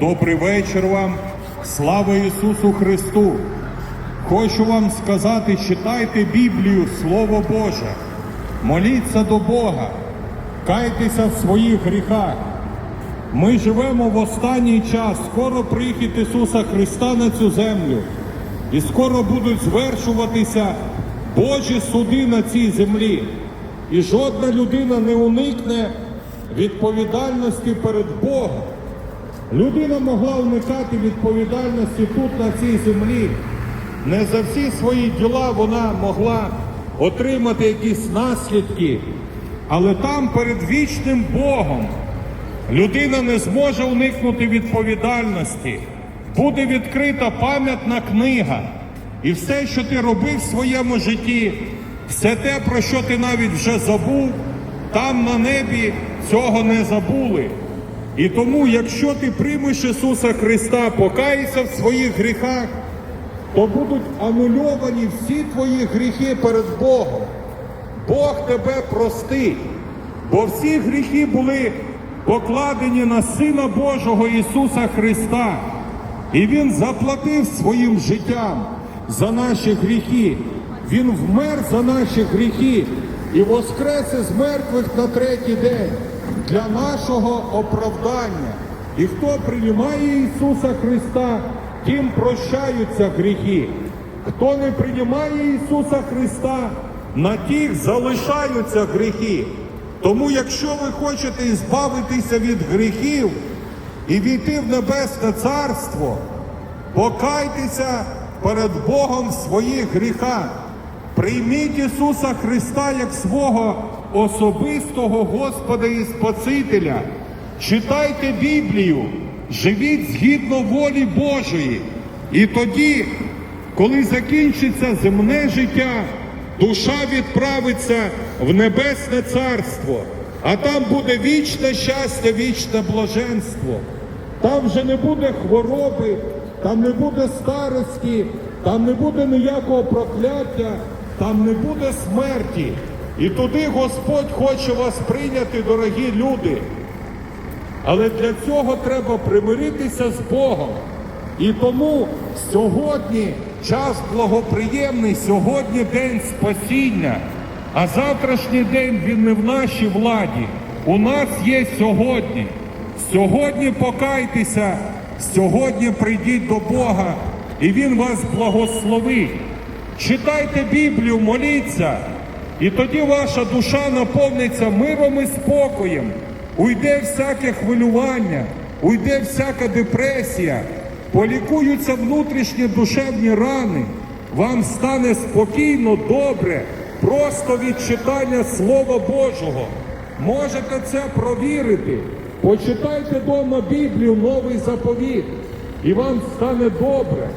Добрий вечір вам. Слава Ісусу Христу! Хочу вам сказати, читайте Біблію, Слово Боже, моліться до Бога, кайтеся в своїх гріхах. Ми живемо в останній час, скоро прихід Ісуса Христа на цю землю, і скоро будуть звершуватися Божі суди на цій землі. І жодна людина не уникне відповідальності перед Богом. Людина могла уникати відповідальності тут, на цій землі. Не за всі свої діла вона могла отримати якісь наслідки, але там перед вічним Богом людина не зможе уникнути відповідальності. Буде відкрита пам'ятна книга. І все, що ти робив в своєму житті, все те, про що ти навіть вже забув, там на небі цього не забули. І тому, якщо ти приймеш Ісуса Христа, покаєшся в своїх гріхах, то будуть анульовані всі твої гріхи перед Богом. Бог тебе простить, бо всі гріхи були покладені на Сина Божого Ісуса Христа. І Він заплатив своїм життям за наші гріхи. Він вмер за наші гріхи і воскрес із мертвих на третій день для нашого оправдання. І хто приймає Ісуса Христа, тим прощаються гріхи. Хто не приймає Ісуса Христа, на тих залишаються гріхи. Тому, якщо ви хочете збавитися від гріхів і війти в Небесне Царство, покайтеся перед Богом в своїх гріхах. Прийміть Ісуса Христа як свого особистого Господа і Спасителя. Читайте Біблію, живіть згідно волі Божої. І тоді, коли закінчиться земне життя, душа відправиться в Небесне Царство, а там буде вічне щастя, вічне блаженство. Там вже не буде хвороби, там не буде старості, там не буде ніякого прокляття, там не буде смерті. І туди Господь хоче вас прийняти, дорогі люди. Але для цього треба примиритися з Богом. І тому сьогодні час благоприємний, сьогодні день спасіння, а завтрашній день він не в нашій владі. У нас є сьогодні. Сьогодні покайтеся, сьогодні прийдіть до Бога, і Він вас благословить. Читайте Біблію, моліться, і тоді ваша душа наповниться миром і спокоєм. Уйде всяке хвилювання, уйде всяка депресія, полікуються внутрішні душевні рани. Вам стане спокійно, добре, просто від читання Слова Божого. Можете це провірити. Почитайте вдома Біблію, новий заповіт, і вам стане добре.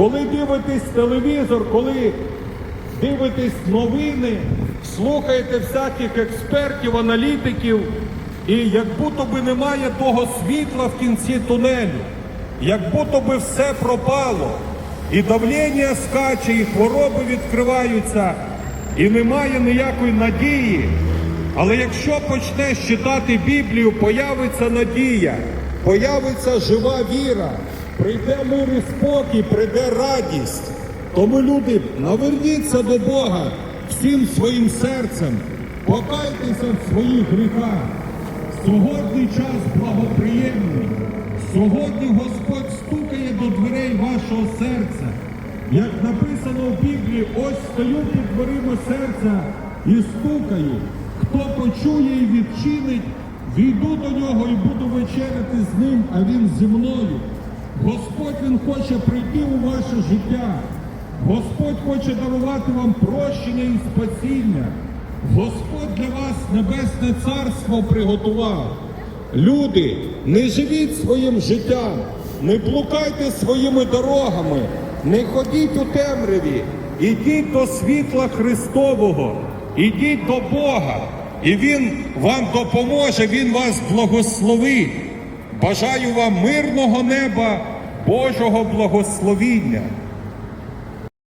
Коли дивитесь телевізор, коли дивитесь новини, слухаєте всяких експертів, аналітиків, і як будто би немає того світла в кінці тунелю, як будто би все пропало, і давлення скаче, і хвороби відкриваються, і немає ніякої надії. Але якщо почнеш читати Біблію, появиться надія, появиться жива віра, прийде мир і спокій, прийде радість. Тому люди, наверніться до Бога всім своїм серцем, покайтеся в своїх гріхах. Сьогодні час благоприємний. Сьогодні Господь стукає до дверей вашого серця. Як написано в Біблії, ось стою під дверима серця і стукаю. Хто почує і відчинить, війду до нього і буду вечеряти з ним, а він зі мною. Господь Він хоче прийти у ваше життя. Господь хоче дарувати вам прощення і спасіння. Господь для вас небесне царство приготував. Люди, не живіть своїм життям, не блукайте своїми дорогами, не ходіть у темряві, ідіть до світла Христового, ідіть до Бога, і Він вам допоможе, Він вас благословить. Бажаю вам мирного неба, Божого благословіння.